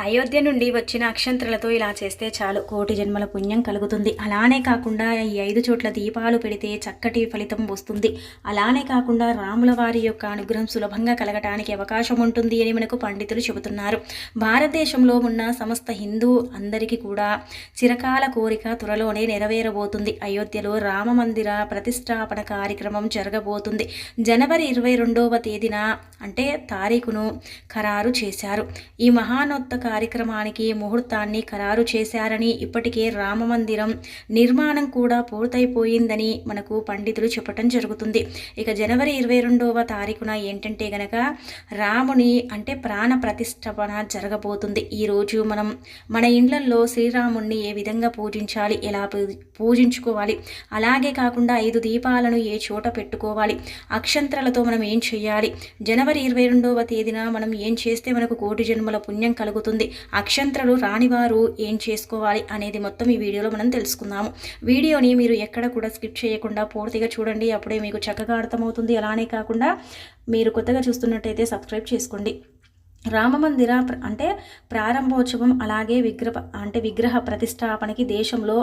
అయోధ్య నుండి వచ్చిన అక్షంత్రలతో ఇలా చేస్తే చాలు. కోటి జన్మల పుణ్యం కలుగుతుంది. అలానే కాకుండా ఈ ఐదు చోట్ల దీపాలు పెడితే చక్కటి ఫలితం వస్తుంది. అలానే కాకుండా రాముల వారి యొక్క అనుగ్రహం సులభంగా కలగటానికి అవకాశం ఉంటుంది అని మనకు పండితులు చెబుతున్నారు. భారతదేశంలో ఉన్న సమస్త హిందూ అందరికీ కూడా చిరకాల కోరిక త్వరలోనే నెరవేరబోతుంది. అయోధ్యలో రామ మందిర ప్రతిష్టాపన కార్యక్రమం జరగబోతుంది. జనవరి ఇరవై రెండవ తేదీన అంటే తారీఖును ఖరారు చేశారు. ఈ మహానోత్తక కార్యక్రమానికి ముహూర్తాన్ని ఖరారు చేశారని ఇప్పటికే రామమందిరం నిర్మాణం కూడా పూర్తయిపోయిందని మనకు పండితులు చెప్పటం జరుగుతుంది. ఇక జనవరి ఇరవై రెండవ తారీఖున ఏంటంటే గనక రాముని అంటే ప్రాణ ప్రతిష్టపణ జరగబోతుంది. ఈరోజు మనం మన ఇండ్లల్లో శ్రీరాముణ్ణి ఏ విధంగా పూజించాలి ఎలా పూ- పూజించుకోవాలి? అలాగే కాకుండా ఐదు దీపాలను ఏ చోట పెట్టుకోవాలి? అక్షంత్రలతో మనం ఏం చేయాలి? జనవరి ఇరవై రెండవ తేదీన మనం ఏం చేస్తే మనకు కోటి జన్మల పుణ్యం కలుగుతుంది? అక్షంత్రలు రానివారు ఏం చేసుకోవాలి అనేది మొత్తం ఈ వీడియోలో మనం తెలుసుకుందాము. వీడియోని మీరు ఎక్కడ కూడా స్కిప్ చేయకుండా పూర్తిగా చూడండి. అప్పుడే మీకు చక్కగా అర్థమవుతుంది. అలానే కాకుండా మీరు కొత్తగా చూస్తున్నట్టయితే సబ్స్క్రైబ్ చేసుకోండి. రామమందిర అంటే ప్రారంభోత్సవం అలాగే విగ్రహ అంటే విగ్రహ ప్రతిష్టాపనకి దేశంలో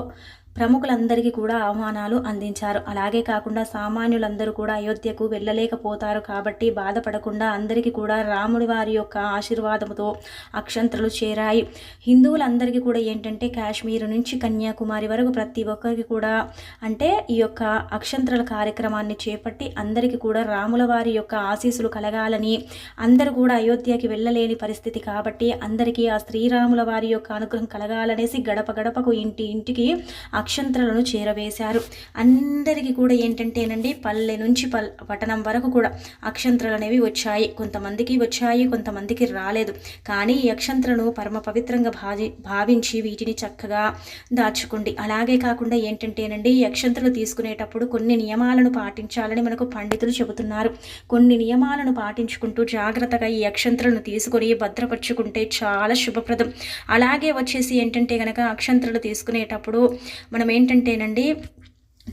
ప్రముఖులందరికీ కూడా ఆహ్వానాలు అందించారు. అలాగే కాకుండా సామాన్యులందరూ కూడా అయోధ్యకు వెళ్ళలేకపోతారు కాబట్టి బాధపడకుండా అందరికీ కూడా రాముడి వారి యొక్క ఆశీర్వాదంతో అక్షంతలు చేరాయి. హిందువులందరికీ కూడా ఏంటంటే కాశ్మీర్ నుంచి కన్యాకుమారి వరకు ప్రతి ఒక్కరికి కూడా అంటే ఈ యొక్క అక్షంతల కార్యక్రమాన్ని చేపట్టి అందరికీ కూడా రాముల వారి యొక్క ఆశీస్సులు కలగాలని అందరూ కూడా అయోధ్యకి వెళ్ళలేని పరిస్థితి కాబట్టి అందరికీ ఆ శ్రీరాముల వారి యొక్క అనుగ్రహం కలగాలనేసి గడప గడపకు ఇంటి ఇంటికి అక్షంతలను చేరవేశారు. అందరికీ కూడా ఏంటంటేనండి పల్లె నుంచి పల్ పట్టణం వరకు కూడా అక్షంతలు అనేవి వచ్చాయి. కొంతమందికి వచ్చాయి కొంతమందికి రాలేదు. కానీ ఈ అక్షంతలను పరమ పవిత్రంగా భావి భావించి వీటిని చక్కగా దాచుకోండి. అలాగే కాకుండా ఏంటంటేనండి ఈ అక్షంతలు తీసుకునేటప్పుడు కొన్ని నియమాలను పాటించాలని మనకు పండితులు చెబుతున్నారు. కొన్ని నియమాలను పాటించుకుంటూ జాగ్రత్తగా ఈ అక్షంతలను తీసుకొని భద్రపరుచుకుంటే చాలా శుభప్రదం. అలాగే వచ్చేసి ఏంటంటే కనుక అక్షంతలు తీసుకునేటప్పుడు మనం ఏంటంటేనండి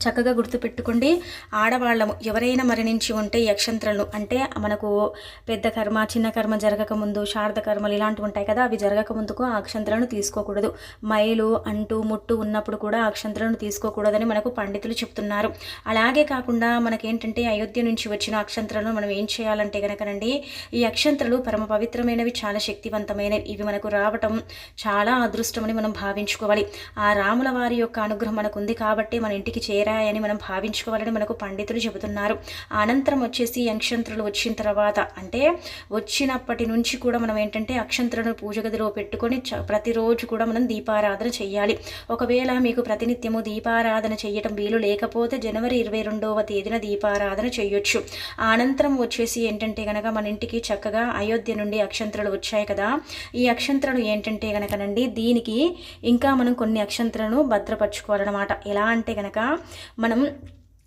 చక్కగా గుర్తుపెట్టుకోండి. ఆడవాళ్ళము ఎవరైనా మరణించి ఉంటే యక్షంత్రలు అంటే మనకు పెద్ద కర్మ చిన్న కర్మ జరగకముందు శారద కర్మలు ఇలాంటివి ఉంటాయి కదా అవి జరగక ముందుకు ఆ అక్షంత్రాలను తీసుకోకూడదు. మైలు అంటూ ముట్టు ఉన్నప్పుడు కూడా అక్షంత్రలను తీసుకోకూడదని మనకు పండితులు చెప్తున్నారు. అలాగే కాకుండా మనకేంటంటే అయోధ్య నుంచి వచ్చిన అక్షంత్రలను మనం ఏం చేయాలంటే కనుకనండి ఈ అక్షంత్రలు పరమ పవిత్రమైనవి చాలా శక్తివంతమైనవి. ఇవి మనకు రావటం చాలా అదృష్టమని మనం భావించుకోవాలి. ఆ రాముల వారి యొక్క అనుగ్రహం మనకు ఉంది కాబట్టి మన ఇంటికి చేరాయని మనం భావించుకోవాలని మనకు పండితులు చెబుతున్నారు. అనంతరం వచ్చేసి యంక్షంత్రులు వచ్చిన తర్వాత అంటే వచ్చినప్పటి నుంచి కూడా మనం ఏంటంటే అక్షంత్రులను పూజ గదిలో పెట్టుకొని చ- ప్రతిరోజు కూడా మనం దీపారాధన చేయాలి ఒకవేళ మీకు ప్రతినిత్యము దీపారాధన చేయటం వీలు లేకపోతే జనవరి ఇరవై రెండవ తేదీన దీపారాధన చేయొచ్చు అనంతరం వచ్చేసి ఏంటంటే కనుక మన ఇంటికి చక్కగా అయోధ్య నుండి అక్షంత్రులు వచ్చాయి కదా. ఈ అక్షంత్రులు ఏంటంటే కనుకనండి దీనికి ఇంకా మనం కొన్ని అక్షంత్రాలను భద్రపరచుకోవాలన్నమాట. ఎలా అంటే కనుక మనం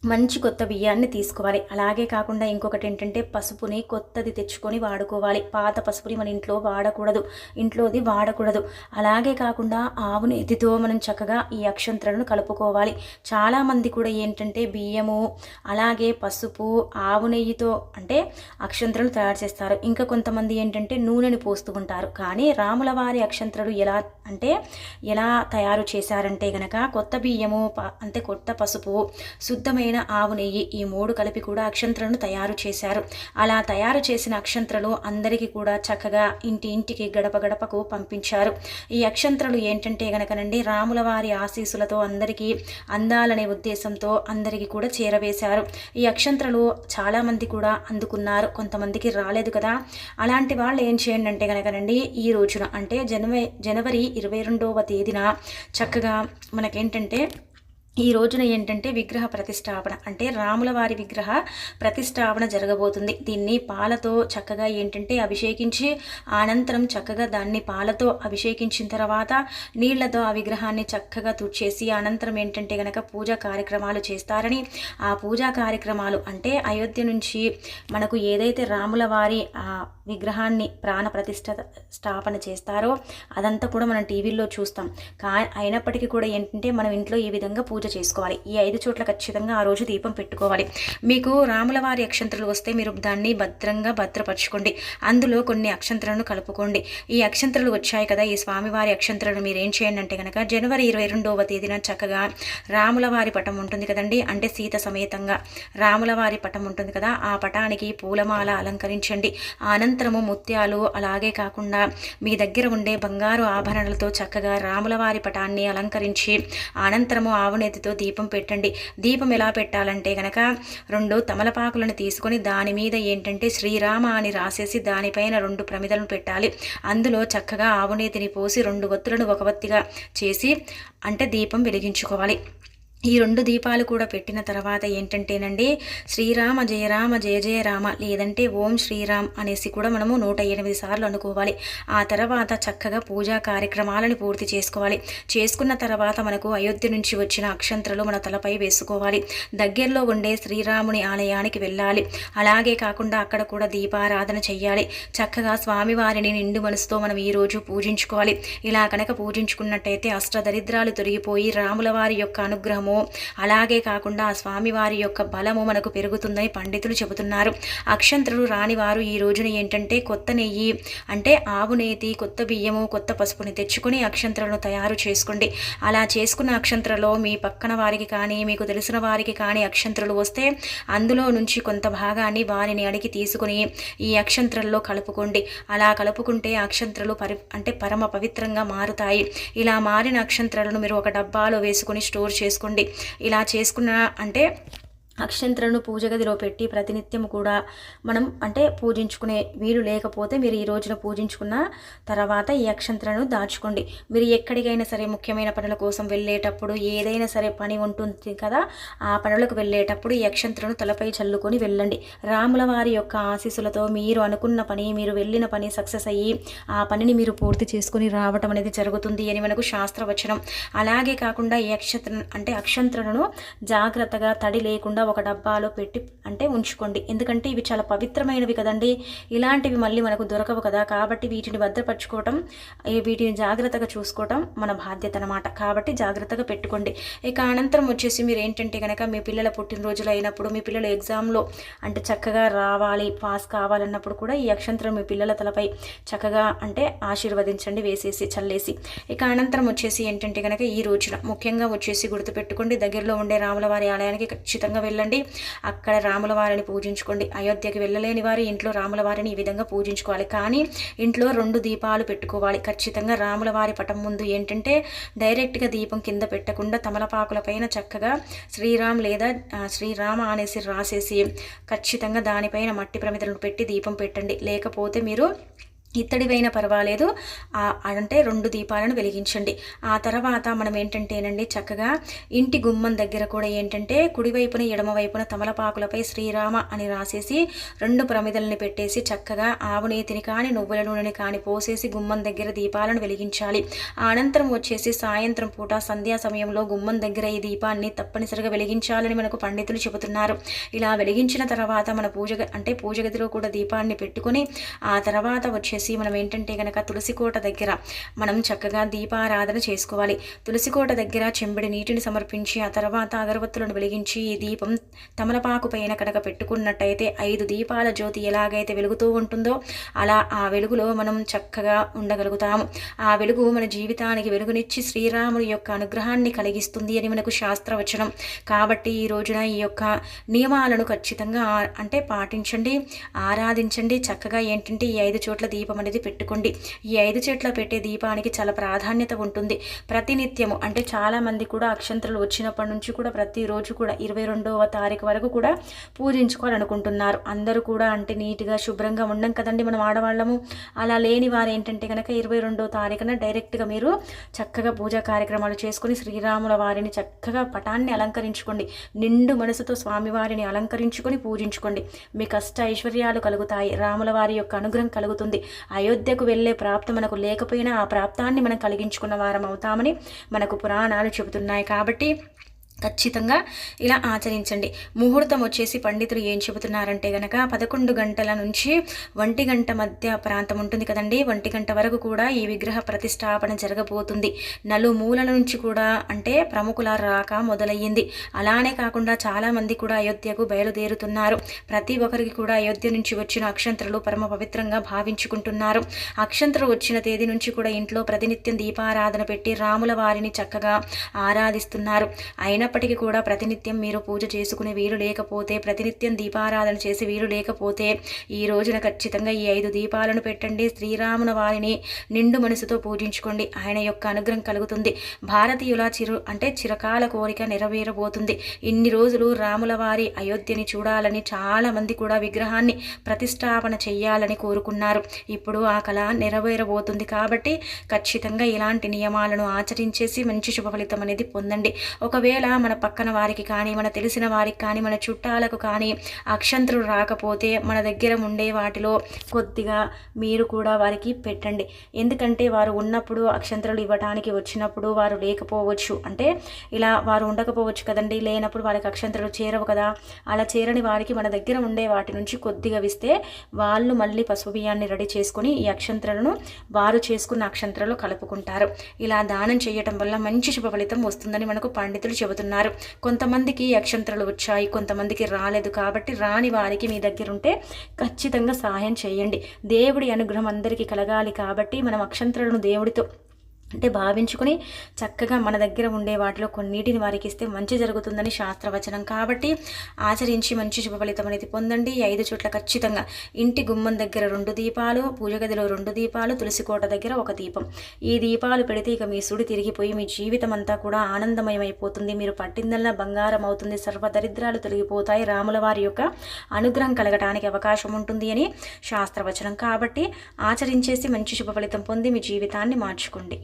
మంచి కొత్త బియ్యాన్ని తీసుకోవాలి. అలాగే కాకుండా ఇంకొకటి ఏంటంటే పసుపుని కొత్తది తెచ్చుకొని వాడుకోవాలి. పాత పసుపుని మన ఇంట్లో వాడకూడదు. ఇంట్లోది వాడకూడదు. అలాగే కాకుండా ఆవు నెయ్యితో మనం చక్కగా ఈ అక్షంత్రాలను కలుపుకోవాలి. చాలామంది కూడా ఏంటంటే బియ్యము అలాగే పసుపు ఆవు నెయ్యితో అంటే అక్షంత్రాలు తయారు చేస్తారు. ఇంకా కొంతమంది ఏంటంటే నూనెని పోస్తూ ఉంటారు కానీ రాముల వారి అక్షంత్రాలు ఎలా అంటే ఎలా తయారు చేశారంటే గనక కొత్త బియ్యము ప- అంటే కొత్త పసుపు శుద్ధమైన ఆవు నెయ్యి ఈ మూడు కలిపి కూడా అక్షంత్రను తయారు చేశారు. అలా తయారు చేసిన అక్షంత్రలు అందరికీ కూడా చక్కగా ఇంటి ఇంటికి గడప గడపకు పంపించారు. ఈ అక్షంత్రలు ఏంటంటే గనకనండి రాముల వారి ఆశీసులతో అందరికీ అందాలనే ఉద్దేశంతో అందరికీ కూడా చేరవేశారు. ఈ అక్షంత్రలు చాలామంది కూడా అందుకున్నారు. కొంతమందికి రాలేదు కదా. అలాంటి వాళ్ళు ఏం చేయండి అంటే కనుకనండి ఈ రోజున అంటే జనవరి జనవరి ఇరవై రెండవ తేదీన చక్కగా మనకేంటంటే ఈ రోజున ఏంటంటే విగ్రహ ప్రతిష్టాపన అంటే రాముల వారి విగ్రహ ప్రతిష్టాపన జరగబోతుంది. దీన్ని పాలతో చక్కగా ఏంటంటే అభిషేకించి అనంతరం చక్కగా దాన్ని పాలతో అభిషేకించిన తర్వాత నీళ్ళతో ఆ విగ్రహాన్ని చక్కగా తుడిచేసి అనంతరం ఏంటంటే గనక పూజా కార్యక్రమాలు చేస్తారని ఆ పూజా కార్యక్రమాలు అంటే అయోధ్య నుంచి మనకు ఏదైతే రాముల వారి ఆ విగ్రహాన్ని ప్రాణ ప్రతిష్ట స్థాపన చేస్తారో అదంతా కూడా మనం టీవీల్లో చూస్తాం. కా అయినప్పటికీ కూడా ఏంటంటే మనం ఇంట్లో ఈ విధంగా పూజ చేసుకోవాలి. ఈ ఐదు చోట్ల ఖచ్చితంగా ఆ రోజు దీపం పెట్టుకోవాలి. మీకు రాముల వారి అక్షంతలు వస్తే మీరు దాన్ని భద్రంగా భద్రపరచుకోండి. అందులో కొన్ని అక్షంతలను కలుపుకోండి. ఈ అక్షంతలు వచ్చాయి కదా. ఈ స్వామివారి అక్షంతలను మీరు ఏం చేయండి అంటే కనుక జనవరి ఇరవై రెండవ తేదీన చక్కగా రాముల వారి పటం ఉంటుంది కదండి. అంటే సీత సమేతంగా రాముల వారి పటం ఉంటుంది కదా. ఆ పటానికి పూలమాల అలంకరించండి. అనంతరము ముత్యాలు అలాగే కాకుండా మీ దగ్గర ఉండే బంగారు ఆభరణలతో చక్కగా రాముల వారి పటాన్ని అలంకరించి అనంతరము అగరబత్తితో దీపం పెట్టండి. దీపం ఎలా పెట్టాలంటే కనుక రెండు తమలపాకులను తీసుకొని దాని మీద ఏంటంటే శ్రీరామ అని రాసేసి దానిపైన రెండు ప్రమిదలను పెట్టాలి. అందులో చక్కగా ఆవునేతిని పోసి రెండు ఒత్తులను ఒక వత్తిగా చేసి అంటే దీపం వెలిగించుకోవాలి. ఈ రెండు దీపాలు కూడా పెట్టిన తర్వాత ఏంటంటేనండి శ్రీరామ జయరామ జయ జయ రామ లేదంటే ఓం శ్రీరామ్ అనేసి కూడా మనము నూట ఎనిమిది సార్లు అనుకోవాలి. ఆ తర్వాత చక్కగా పూజా కార్యక్రమాలను పూర్తి చేసుకోవాలి. చేసుకున్న తర్వాత మనకు అయోధ్య నుంచి వచ్చిన అక్షంతరలు మన తలపై వేసుకోవాలి. దగ్గరలో ఉండే శ్రీరాముని ఆలయానికి వెళ్ళాలి. అలాగే కాకుండా అక్కడ కూడా దీపారాధన చెయ్యాలి. చక్కగా స్వామివారిని నిండు మనసుతో మనం ఈరోజు పూజించుకోవాలి. ఇలా కనుక పూజించుకున్నట్టయితే అష్టదరిద్రాలు తొలగిపోయి రాముల వారి యొక్క అనుగ్రహం అనుగ్రహము అలాగే కాకుండా ఆ స్వామివారి యొక్క బలము మనకు పెరుగుతుందని పండితులు చెబుతున్నారు. అక్షంతరులు రానివారు ఈ రోజున ఏంటంటే కొత్త నెయ్యి అంటే ఆవు నేతి కొత్త బియ్యము కొత్త పసుపుని తెచ్చుకొని అక్షంతలను తయారు చేసుకోండి. అలా చేసుకున్న అక్షంతరలో మీ పక్కన వారికి కానీ మీకు తెలిసిన వారికి కానీ అక్షంతరులు వస్తే అందులో నుంచి కొంత భాగాన్ని వారిని అడిగి తీసుకుని ఈ అక్షంతరల్లో కలుపుకోండి. అలా కలుపుకుంటే అక్షంతరలు పరి అంటే పరమ పవిత్రంగా మారుతాయి. ఇలా మారిన అక్షంతరలను మీరు ఒక డబ్బాలో వేసుకొని స్టోర్ చేసుకోండి. చేసుకోండి ఇలా చేసుకున్న అంటే అక్షంత్రను పూజ గదిలో పెట్టి ప్రతినిత్యం కూడా మనం అంటే పూజించుకునే వీలు లేకపోతే మీరు ఈ రోజున పూజించుకున్న తర్వాత ఈ అక్షంత్రను దాచుకోండి. మీరు ఎక్కడికైనా సరే ముఖ్యమైన పనుల కోసం వెళ్ళేటప్పుడు ఏదైనా సరే పని ఉంటుంది కదా ఆ పనులకు వెళ్ళేటప్పుడు ఈ అక్షంత్రను తలపై చల్లుకొని వెళ్ళండి. రాముల వారి యొక్క ఆశీస్సులతో మీరు అనుకున్న పని మీరు వెళ్ళిన పని సక్సెస్ అయ్యి ఆ పనిని మీరు పూర్తి చేసుకుని రావటం అనేది జరుగుతుంది అని మనకు శాస్త్రవచనం. అలాగే కాకుండా ఈ అక్షంత్ర అంటే అక్షంత్రను జాగ్రత్తగా తడి లేకుండా ఒక డబ్బాలో పెట్టి అంటే ఉంచుకోండి. ఎందుకంటే ఇవి చాలా పవిత్రమైనవి కదండి. ఇలాంటివి మళ్ళీ మనకు దొరకవు కదా. కాబట్టి వీటిని భద్రపరచుకోవటం వీటిని జాగ్రత్తగా చూసుకోవటం మన బాధ్యత అనమాట కాబట్టి జాగ్రత్తగా పెట్టుకోండి. ఇక అనంతరం వచ్చేసి మీరు ఏంటంటే కనుక మీ పిల్లల పుట్టినరోజులు అయినప్పుడు మీ పిల్లలు ఎగ్జామ్లో అంటే చక్కగా రావాలి పాస్ కావాలన్నప్పుడు కూడా ఈ అక్షంతరం మీ పిల్లల తలపై చక్కగా అంటే ఆశీర్వదించండి వేసేసి చల్లేసి. ఇక అనంతరం వచ్చేసి ఏంటంటే కనుక ఈ రోజున ముఖ్యంగా వచ్చేసి గుర్తుపెట్టుకోండి. దగ్గరలో ఉండే రాములవారి ఆలయానికి ఖచ్చితంగా వెళ్ళండి. అక్కడ రాముల వారిని పూజించుకోండి. అయోధ్యకి వెళ్ళలేని వారి ఇంట్లో రాముల వారిని ఈ విధంగా పూజించుకోవాలి. కానీ ఇంట్లో రెండు దీపాలు పెట్టుకోవాలి. ఖచ్చితంగా రాముల వారి పటం ముందు ఏంటంటే డైరెక్ట్గా దీపం కింద పెట్టకుండా తమలపాకుల పైన చక్కగా శ్రీరామ్ లేదా శ్రీరామ అనేసి రాసేసి ఖచ్చితంగా దానిపైన మట్టి ప్రమిదలను పెట్టి దీపం పెట్టండి. లేకపోతే మీరు ఇత్తడివైనా పర్వాలేదు. అంటే రెండు దీపాలను వెలిగించండి. ఆ తర్వాత మనం ఏంటంటేనండి చక్కగా ఇంటి గుమ్మం దగ్గర కూడా ఏంటంటే కుడివైపున ఎడమవైపున తమలపాకులపై శ్రీరామ అని రాసేసి రెండు ప్రమిదలను పెట్టేసి చక్కగా ఆవునేతిని కానీ నువ్వుల నూనెని కానీ పోసేసి గుమ్మం దగ్గర దీపాలను వెలిగించాలి. అనంతరం వచ్చేసి సాయంత్రం పూట సంధ్యా సమయంలో గుమ్మం దగ్గర ఈ దీపాన్ని తప్పనిసరిగా వెలిగించాలని మనకు పండితులు చెబుతున్నారు. ఇలా వెలిగించిన తర్వాత మన పూజ అంటే పూజ గదిలో కూడా దీపాన్ని పెట్టుకొని ఆ తర్వాత వచ్చే వచ్చేసి మనం ఏంటంటే కనుక తులసికోట దగ్గర మనం చక్కగా దీపారాధన చేసుకోవాలి. తులసికోట దగ్గర చెంబడి నీటిని సమర్పించి ఆ తర్వాత అగరబత్తులను వెలిగించి ఈ దీపం తమలపాకు పైన కనుక పెట్టుకున్నట్టయితే ఐదు దీపాల జ్యోతి ఎలాగైతే వెలుగుతూ ఉంటుందో అలా ఆ వెలుగులో మనం చక్కగా ఉండగలుగుతాము. ఆ వెలుగు మన జీవితానికి వెలుగునిచ్చి శ్రీరాముని యొక్క అనుగ్రహాన్ని కలిగిస్తుంది అని మనకు శాస్త్రవచనం. కాబట్టి ఈ రోజున ఈ యొక్క నియమాలను ఖచ్చితంగా అంటే పాటించండి ఆరాధించండి. చక్కగా ఏంటంటే ఈ ఐదు చోట్ల దీప దీపం అనేది పెట్టుకోండి. ఈ ఐదు చెట్ల పెట్టే దీపానికి చాలా ప్రాధాన్యత ఉంటుంది. ప్రతినిత్యము అంటే చాలామంది కూడా అక్షంతలు వచ్చినప్పటి నుంచి కూడా ప్రతిరోజు కూడా ఇరవై రెండవ తారీఖు వరకు కూడా పూజించుకోవాలనుకుంటున్నారు. అందరూ కూడా అంటే నీట్గా శుభ్రంగా ఉండం కదండి మనం ఆడవాళ్ళము. అలా లేని వారు ఏంటంటే కనుక ఇరవై రెండవ తారీఖున డైరెక్ట్గా మీరు చక్కగా పూజా కార్యక్రమాలు చేసుకుని శ్రీరాముల వారిని చక్కగా పటాన్ని అలంకరించుకోండి. నిండు మనసుతో స్వామివారిని అలంకరించుకొని పూజించుకోండి. మీ కష్ట ఐశ్వర్యాలు కలుగుతాయి. రాముల వారి యొక్క అనుగ్రహం కలుగుతుంది. అయోధ్యకు వెళ్ళే ప్రాప్తం మనకు లేకపోయినా ఆ ప్రాప్తాన్ని మనం కలిగించుకున్న వారం అవుతామని మనకు పురాణాలు చెబుతున్నాయి. కాబట్టి ఖచ్చితంగా ఇలా ఆచరించండి. ముహూర్తం వచ్చేసి పండితులు ఏం చెబుతున్నారంటే గనక పదకొండు గంటల నుంచి ఒంటి గంట మధ్య ప్రాంతం ఉంటుంది కదండి. ఒంటి గంట వరకు కూడా ఈ విగ్రహ ప్రతిష్టాపన జరగబోతుంది. నలుమూలల నుంచి కూడా అంటే ప్రముఖుల రాక మొదలయ్యింది. అలానే కాకుండా చాలామంది కూడా అయోధ్యకు బయలుదేరుతున్నారు. ప్రతి ఒక్కరికి కూడా అయోధ్య నుంచి వచ్చిన అక్షంతరులు పరమ పవిత్రంగా భావించుకుంటున్నారు. అక్షంతలు వచ్చిన తేదీ నుంచి కూడా ఇంట్లో ప్రతినిత్యం దీపారాధన పెట్టి రాముల వారిని చక్కగా ఆరాధిస్తున్నారు. అయిన అయినప్పటికీ కూడా ప్రతినిత్యం మీరు పూజ చేసుకునే వీలు లేకపోతే ప్రతినిత్యం దీపారాధన చేసి వీలు లేకపోతే ఈ రోజున ఖచ్చితంగా ఈ ఐదు దీపాలను పెట్టండి. శ్రీరామున వారిని నిండు మనసుతో పూజించుకోండి. ఆయన యొక్క అనుగ్రహం కలుగుతుంది. భారతీయుల చిరు అంటే చిరకాల కోరిక నెరవేరబోతుంది. ఇన్ని రోజులు రాముల వారి అయోధ్యని చూడాలని చాలామంది కూడా విగ్రహాన్ని ప్రతిష్టాపన చేయాలని కోరుకున్నారు. ఇప్పుడు ఆ కళ నెరవేరబోతుంది కాబట్టి ఖచ్చితంగా ఇలాంటి నియమాలను ఆచరించేసి మంచి శుభ ఫలితం అనేది పొందండి. ఒకవేళ మన పక్కన వారికి కానీ మన తెలిసిన వారికి కానీ మన చుట్టాలకు కానీ అక్షంతలు రాకపోతే మన దగ్గర ఉండే వాటిలో కొద్దిగా మీరు కూడా వారికి పెట్టండి. ఎందుకంటే వారు ఉన్నప్పుడు అక్షంతలు ఇవ్వటానికి వచ్చినప్పుడు వారు లేకపోవచ్చు. అంటే ఇలా వారు ఉండకపోవచ్చు కదండి. లేనప్పుడు వారికి అక్షంతలు చేరవు కదా. అలా చేరని వారికి మన దగ్గర ఉండే వాటి నుంచి కొద్దిగా విస్తే వాళ్ళు మళ్ళీ పసుపు బియ్యాన్ని రెడీ చేసుకుని ఈ అక్షంతలను వారు చేసుకున్న అక్షంతలు కలుపుకుంటారు. ఇలా దానం చేయటం వల్ల మంచి శుభ ఫలితం వస్తుందని మనకు పండితులు చెబుతున్నారు. చెప్తున్నారు కొంతమందికి అక్షంతరలు వచ్చాయి కొంతమందికి రాలేదు కాబట్టి రాని వారికి మీ దగ్గర ఉంటే ఖచ్చితంగా సహాయం చేయండి. దేవుడి అనుగ్రహం అందరికీ కలగాలి కాబట్టి మనం అక్షంతరలను దేవుడితో అంటే భావించుకుని చక్కగా మన దగ్గర ఉండే వాటిలో కొన్నిటిని వారికి ఇస్తే మంచి జరుగుతుందని శాస్త్రవచనం. కాబట్టి ఆచరించి మంచి శుభ ఫలితం అనేది పొందండి. ఐదు చోట్ల ఖచ్చితంగా ఇంటి గుమ్మం దగ్గర రెండు దీపాలు పూజ గదిలో రెండు దీపాలు తులసికోట దగ్గర ఒక దీపం. ఈ దీపాలు పెడితే ఇక మీ సుడి తిరిగిపోయి మీ జీవితం అంతా కూడా ఆనందమయమైపోతుంది. మీరు పట్టిందల్లా బంగారం అవుతుంది. సర్వదరిద్రాలు తొలగిపోతాయి. రాముల వారి యొక్క అనుగ్రహం కలగటానికి అవకాశం ఉంటుంది అని శాస్త్రవచనం. కాబట్టి ఆచరించేసి మంచి శుభ ఫలితం పొంది మీ జీవితాన్ని మార్చుకోండి.